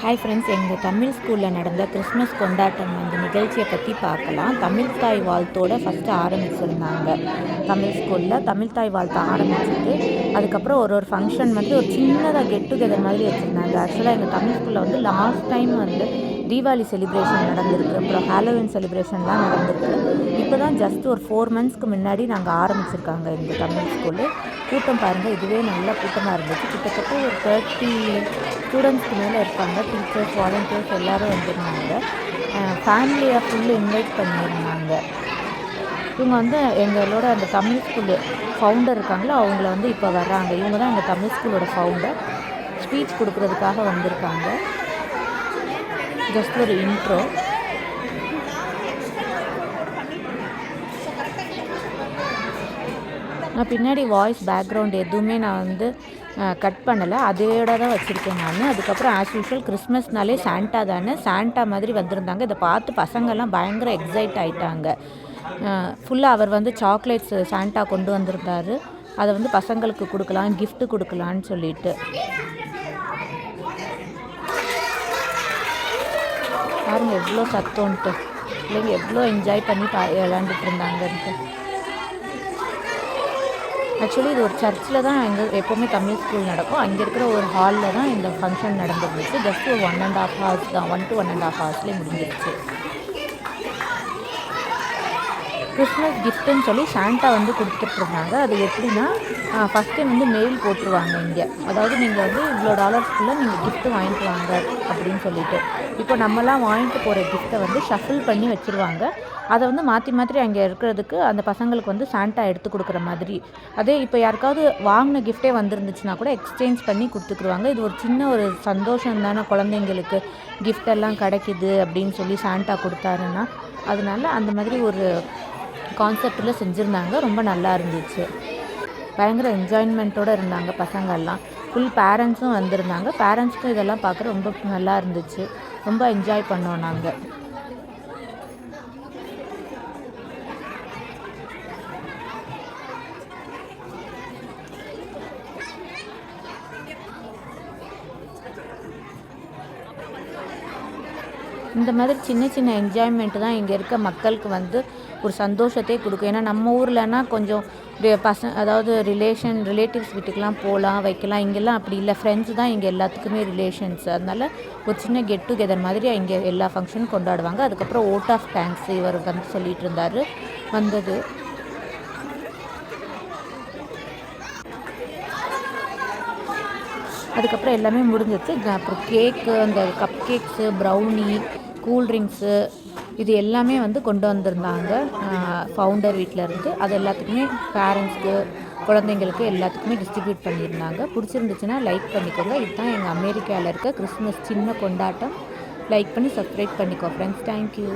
Hi friends எங்கள் தமிழ் ஸ்கூலில் நடந்த கிறிஸ்மஸ் கொண்டாட்டம் அந்த நிகழ்ச்சியை பற்றி பார்க்கலாம். தமிழ் தாய் வாழ்த்தோடு ஃபஸ்ட்டு ஆரம்பிச்சிருந்தாங்க. தமிழ் ஸ்கூலில் தமிழ் தாய் வாழ்த்த ஆரம்பிச்சிட்டு அதுக்கப்புறம் ஒரு ஒரு ஃபங்க்ஷன் மாதிரி ஒரு சின்னதாக கெட் டுகெதர் மாதிரி வச்சுருந்தாங்க. ஆக்சுவலாக எங்கள் தமிழ் ஸ்கூலில் வந்து லாஸ்ட் டைம் வந்து தீபாவளி செலிப்ரேஷன் நடந்திருக்கு. அப்புறம் ஹாலோவின் செலிப்ரேஷன்லாம் நடந்திருக்கு. இப்போ தான் ஜஸ்ட் ஒரு ஃபோர் மந்த்ஸ்க்கு முன்னாடி நாங்கள் ஆரம்பிச்சிருக்காங்க இந்த தமிழ் ஸ்கூலு கூட்டம் பாருங்கள் இதுவே நல்லா கூட்டமாக இருந்துச்சு. கிட்டத்தட்ட ஒரு தேர்ட்டி ஸ்டூடெண்ட்ஸ்க்கு மேலே இருப்பாங்க டீச்சர்ஸ் வாலண்டியர்ஸ் எல்லோரும் வந்துருந்தாங்க. ஃபேமிலியை ஃபுல்லு இன்வைட் பண்ணியிருந்தாங்க. இவங்க வந்து எங்களோட அந்த தமிழ் ஸ்கூலு ஃபவுண்டர் இருக்காங்களோ அவங்கள வந்து இப்போ வர்றாங்க. இவங்க தான் அந்த தமிழ் ஸ்கூலோட ஃபவுண்டர் ஸ்பீச் கொடுக்குறதுக்காக வந்திருக்காங்க. ஜஸ்ட் ஒரு இன்ட்ரோ நான் பின்னாடி வாய்ஸ் பேக்ரவுண்ட் எதுவுமே நான் வந்து கட் பண்ணலை. அதோட தான் வச்சுருக்கேன் நான். அதுக்கப்புறம் ஆஸ் யூஷுவல் கிறிஸ்மஸ்னாலே சாண்டா தானே. சாண்டா மாதிரி வந்திருந்தாங்க. இதை பார்த்து பசங்கள்லாம் பயங்கர எக்ஸைட் ஆகிட்டாங்க ஃபுல்லாக அவர் வந்து சாக்லேட்ஸ் சாண்டா கொண்டு வந்திருந்தாரு. அதை வந்து பசங்களுக்கு கொடுக்கலாம் கிஃப்ட்டு கொடுக்கலான்னு சொல்லிட்டு. பாருங்க எவ்வளோ சத்தம்ன்ட்டு. பிள்ளைங்க எவ்வளோ என்ஜாய் பண்ணி பா விளாண்டுட்டு இருந்தாங்கன்ட்டு. ஆக்சுவலி இது ஒரு சர்ச்சில் தான் எங்கள் எப்போவுமே தமிழ் ஸ்கூல் நடக்கும். அங்கே இருக்கிற ஒரு ஹாலில் தான் இந்த ஃபங்க்ஷன் நடந்துருந்துச்சு. ஜஸ்ட் ஒரு ஒன் அண்ட் ஆஃப் ஹவர்ஸ் தான். One to one and half ஹவர்ஸ்லேயே முடிஞ்சிருச்சு. கிறிஸ்மஸ் கிஃப்ட்டுன்னு சொல்லி சாண்டா வந்து கொடுத்துட்ருந்தாங்க. அது எப்படின்னா ஃபஸ்ட்டே வந்து மெயில் போட்டுருவாங்க இங்கே. அதாவது நீங்கள் வந்து இவ்வளோ டாலர்ஸ்க்குள்ளே நீங்கள் கிஃப்ட்டு வாங்கிட்டு வாங்க அப்படின்னு சொல்லிட்டு. இப்போ நம்மலாம் வாங்கிட்டு போகிற கிஃப்ட்டை வந்து ஷஃபில் பண்ணி வச்சுருவாங்க. அதை வந்து மாற்றி மாற்றி அங்கே இருக்கிறதுக்கு அந்த பசங்களுக்கு வந்து சாண்டா எடுத்து கொடுக்குற மாதிரி. அதே இப்போ யாருக்காவது வாங்கின கிஃப்ட்டே வந்துருந்துச்சுன்னா கூட எக்ஸ்சேஞ்ச் பண்ணி கொடுத்துக்குருவாங்க. இது ஒரு சின்ன ஒரு சந்தோஷம் தானே குழந்தைங்களுக்கு. கிஃப்ட் எல்லாம் கிடைக்கிது அப்படின்னு சொல்லி சாண்டா கொடுத்தாருன்னா அதனால அந்த மாதிரி ஒரு கான்செப்டில் செஞ்சுருந்தாங்க. ரொம்ப நல்லா இருந்துச்சு. பயங்கர என்ஜாய்மெண்ட்டோடு இருந்தாங்க பசங்கள்லாம். ஃபுல் பேரண்ட்ஸும் வந்திருந்தாங்க. பேரண்ட்ஸ்க்கும் இதெல்லாம் பார்க்குற ரொம்ப நல்லா இருந்துச்சு. ரொம்ப என்ஜாய் பண்ணோம் நாங்கள் இந்த மாதிரி சின்ன சின்ன என்ஜாய்மெண்ட்டு தான் இங்கே இருக்க மக்களுக்கு வந்து ஒரு சந்தோஷத்தையே கொடுக்கும். ஏன்னா நம்ம ஊர்லனா கொஞ்சம் பசங்க அதாவது ரிலேஷன் ரிலேட்டிவ்ஸ் வீட்டுக்கெலாம் போகலாம் வைக்கலாம். இங்கெல்லாம் அப்படி இல்லை. ஃப்ரெண்ட்ஸ் தான் இங்கே எல்லாத்துக்குமே ரிலேஷன்ஸ் அதனால் ஒரு சின்ன கெட் டுகெதர் மாதிரி இங்கே எல்லா ஃபங்க்ஷனும் கொண்டாடுவாங்க. அதுக்கப்புறம் ஓட் ஆஃப் தேங்க்ஸ் இவர் வந்து சொல்லிகிட்டு இருந்தார். வந்தது. அதுக்கப்புறம் எல்லாமே முடிஞ்சிச்சு. அப்புறம் கேக்கு அந்த கப் கேக்ஸு ப்ரௌனி கூல்ட்ரிங்க்ஸு இது எல்லாமே வந்து கொண்டு வந்திருந்தாங்க. ஃபவுண்டர் வீட்டிலேருந்து அது எல்லாத்துக்குமே பேரண்ட்ஸ்க்கு குழந்தைங்களுக்கு எல்லாத்துக்குமே டிஸ்ட்ரிபியூட் பண்ணியிருந்தாங்க. பிடிச்சிருந்துச்சுன்னா லைக் பண்ணிக்கோங்க. இதுதான் எங்கள் அமெரிக்காவில் இருக்க கிறிஸ்மஸ் சின்ன கொண்டாட்டம். லைக் பண்ணி சப்ஸ்கிரைப் பண்ணிக்கோ ஃப்ரெண்ட்ஸ் தேங்க்யூ